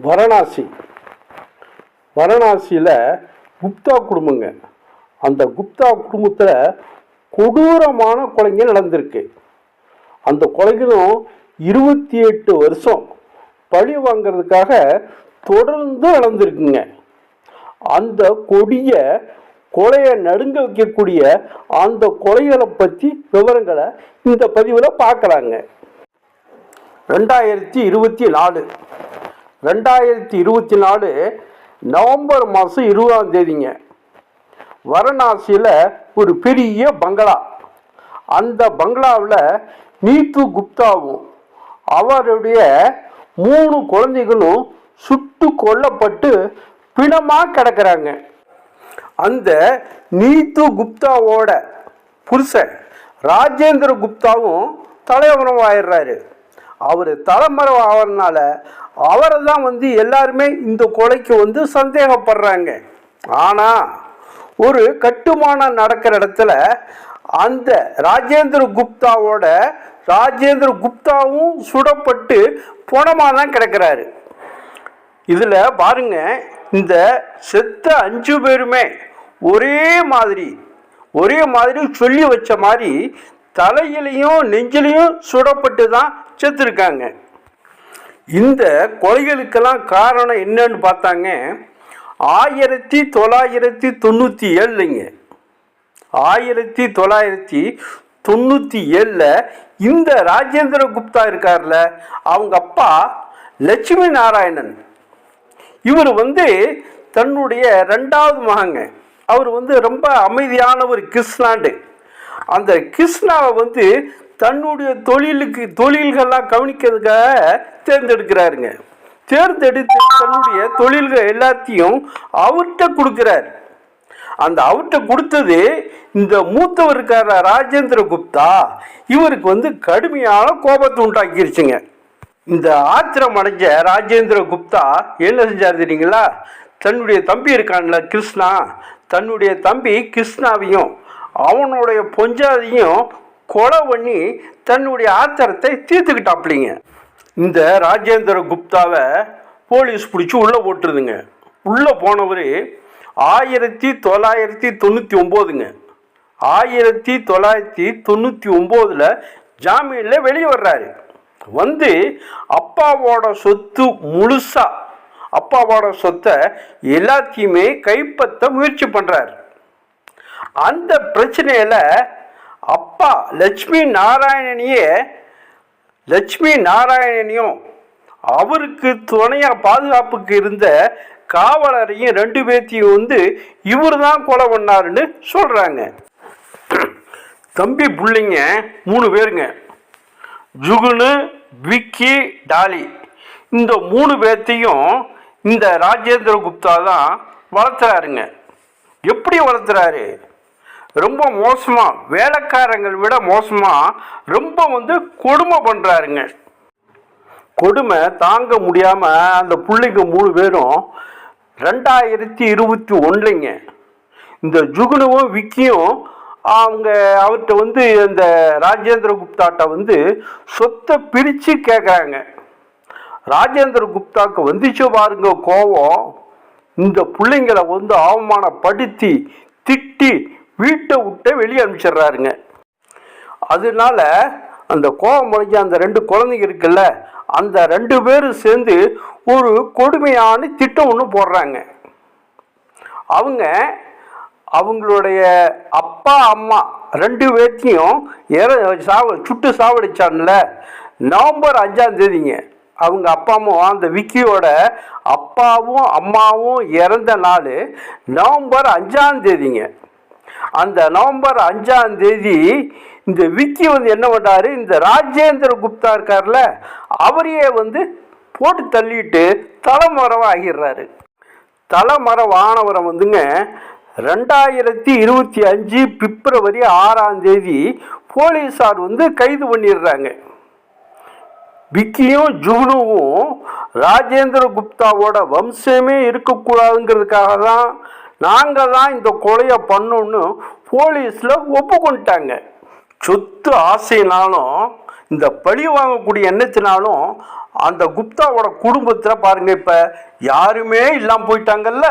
வாரணாசி. வாரணாசியில் குப்தா குடும்பங்க. அந்த குப்தா குடும்பத்தில் கொடூரமான கொலைங்க நடந்திருக்கு. அந்த கொலைகளும் இருபத்தி எட்டு வருஷம் பழி வாங்கிறதுக்காக தொடர்ந்து நடந்திருக்குங்க. அந்த கொடிய கொலையை நடுங்க வைக்கக்கூடிய அந்த கொலைகளை பற்றி விவரங்களை இந்த பதிவில் பார்க்குறாங்க. ரெண்டாயிரத்தி இருபத்தி நாலு. ரெண்டாயிரத்தி இருபத்தி நாலு நவம்பர் மாதம் இருபதாம் தேதிங்க. வாரணாசியில் ஒரு பெரிய பங்களா. அந்த பங்களாவில் நீத்து குப்தாவும் அவருடைய மூணு குழந்தைகளும் சுட்டு கொல்லப்பட்டு பிணமாக கிடக்கிறாங்க. அந்த நீத்து குப்தாவோட புருஷன் ராஜேந்திர குப்தாவும் தலைவரம் ஆயிடுறாரு அவர் தலைமறைவு ஆகிறதுனால அவரை தான் வந்து எல்லாருமே இந்த கொலைக்கு வந்து சந்தேகப்படுறாங்க. ஆனால் ஒரு கட்டுமானம் நடக்கிற இடத்துல அந்த ராஜேந்திர குப்தாவோட ராஜேந்திர குப்தாவும் சுடப்பட்டு புணமாக தான் கிடக்கிறாரு. இதில் பாருங்க இந்த செத்த அஞ்சு பேருமே ஒரே மாதிரி ஒரே மாதிரி சொல்லி வச்ச மாதிரி தலையிலையும் நெஞ்சிலையும் சுடப்பட்டு தான் செத்துருக்காங்க. இந்த கொலைகளுக்கெல்லாம் காரணம் என்னன்னு பார்த்தாங்க. ஆயிரத்தி தொள்ளாயிரத்தி தொண்ணூற்றி ஏழுங்க ஆயிரத்தி தொள்ளாயிரத்தி தொண்ணூற்றி ஏழில் இந்த ராஜேந்திர குப்தா இருக்கார்ல அவங்க அப்பா லட்சுமி நாராயணன். இவர் வந்து தன்னுடைய ரெண்டாவது மகங்க அவர் வந்து ரொம்ப அமைதியான ஒரு கிருஷ்ணாண்டு அந்த கிருஷ்ணாவை வந்து தன்னுடைய தொழிலுக்கு தொழில்கள்லாம் கவனிக்கிறதுக்காக தேர்ந்தெடுக்கிறாருங்க. தேர்ந்தெடுத்து தன்னுடைய தொழில்கள் எல்லாத்தையும் அவர்கிட்ட கொடுக்குறாரு. அந்த அவர்கிட்ட கொடுத்தது இந்த மூத்தவர் இருக்கார ராஜேந்திர குப்தா? இவருக்கு வந்து கடுமையான கோபத்தை உண்டாக்கிருச்சுங்க. இந்த ஆத்திரம் அடைஞ்ச ராஜேந்திர குப்தா என்ன செஞ்சார் தெரியுங்களா? தன்னுடைய தம்பி இருக்கான்ல கிருஷ்ணா. தன்னுடைய தம்பி கிருஷ்ணாவையும் அவனுடைய பொஞ்சாதியும் கொலை பண்ணி தன்னுடைய ஆத்திரத்தை தீர்த்துக்கிட்டாப்லிங்க. இந்த ராஜேந்திர குப்தாவை போலீஸ் பிடிச்சி உள்ளே போட்டுருதுங்க. உள்ளே போனவர் ஆயிரத்தி தொள்ளாயிரத்தி தொண்ணூற்றி ஒம்போதுங்க. ஆயிரத்தி தொள்ளாயிரத்தி தொண்ணூற்றி ஒம்போதில் ஜாமீனில் வெளியே வர்றாரு. வந்து அப்பாவோட சொத்து முழுசாக அப்பாவோட சொத்தை எல்லாத்தையுமே கைப்பற்ற முயற்சி பண்ணுறாரு அந்த பிரச்சனையில் அப்பா லட்சுமி நாராயணனையே லட்சுமி நாராயணனையும் அவருக்கு துணையாக பாதுகாப்புக்கு இருந்த காவலரையும் ரெண்டு பேர்த்தையும் வந்து இவர் தான் கொலை பண்ணாருன்னு சொல்கிறாங்க தம்பி பிள்ளைங்க மூணு பேருங்க. ஜுகுனு விக்கி டாலி. இந்த மூணு பேர்த்தையும் இந்த ராஜேந்திர குப்தா தான் வளர்த்துறாருங்க. எப்படி வளர்த்துறாரு? ரொம்ப மோசமாக வேலைக்காரங்களை விட மோசமாக ரொம்ப வந்து கொடுமை பண்ணுறாருங்க கொடுமை தாங்க முடியாமல் அந்த பிள்ளைங்க மூணு பேரும் ரெண்டாயிரத்தி இருபத்தி ஒன்றுங்க இந்த ஜுகுனுவும் விக்கியும் அவங்க அவர்கிட்ட வந்து இந்த ராஜேந்திர குப்தாட்ட வந்து சொத்தை பிரித்து கேட்குறாங்க ராஜேந்திர குப்தாக்கு வந்துச்சு பாருங்க கோவம். இந்த பிள்ளைங்களை வந்து அவமானப்படுத்தி திட்டி வீட்டை விட்டு வெளியே அனுப்பிச்சிடுறாருங்க. அதனால அந்த கோபம் முடிஞ்ச அந்த ரெண்டு குழந்தைங்க இருக்குல்ல அந்த ரெண்டு பேரும் சேர்ந்து ஒரு கொடுமையான திட்டம் ஒன்று போடுறாங்க. அவங்க அவங்களுடைய அப்பா அம்மா ரெண்டு பேர்த்தையும் இற சாவ சுட்டு சாவடிச்சான்ல நவம்பர் அஞ்சாம் தேதிங்க. அவங்க அப்பா அம்மா அந்த விக்கியோட அப்பாவும் அம்மாவும் இறந்த நாள் நவம்பர் அஞ்சாம் தேதிங்க. அந்த நவம்பர் அஞ்சாம் தேதி இந்த விக்கி வந்து என்ன பண்ணாரு இந்த ராஜேந்திர குப்தா இருக்கார்ல அவரையே வந்து போட்டு தள்ளிட்டு தலைமறைவா ஆகிடுறாரு. தலைமறைவானவரை வந்துங்க ரெண்டாயிரத்தி இருபத்தி அஞ்சு பிப்ரவரி ஆறாம் தேதி போலீஸார் வந்து கைது பண்ணிடுறாங்க. விக்கியும் ஜுகுனுவும் ராஜேந்திர குப்தாவோட வம்சமே இருக்கக்கூடாதுங்கிறதுக்காக தான் நாங்கள் தான் இந்த கொலையை பண்ணோன்னு போலீஸில் ஒப்புக்கொண்டுட்டாங்க. சொத்து ஆசைனாலும் இந்த பழி வாங்கக்கூடிய எண்ணத்தினாலும் அந்த குப்தாவோட குடும்பத்தில் பாருங்கள் இப்போ யாருமே இல்லாமல் போயிட்டாங்கல்ல?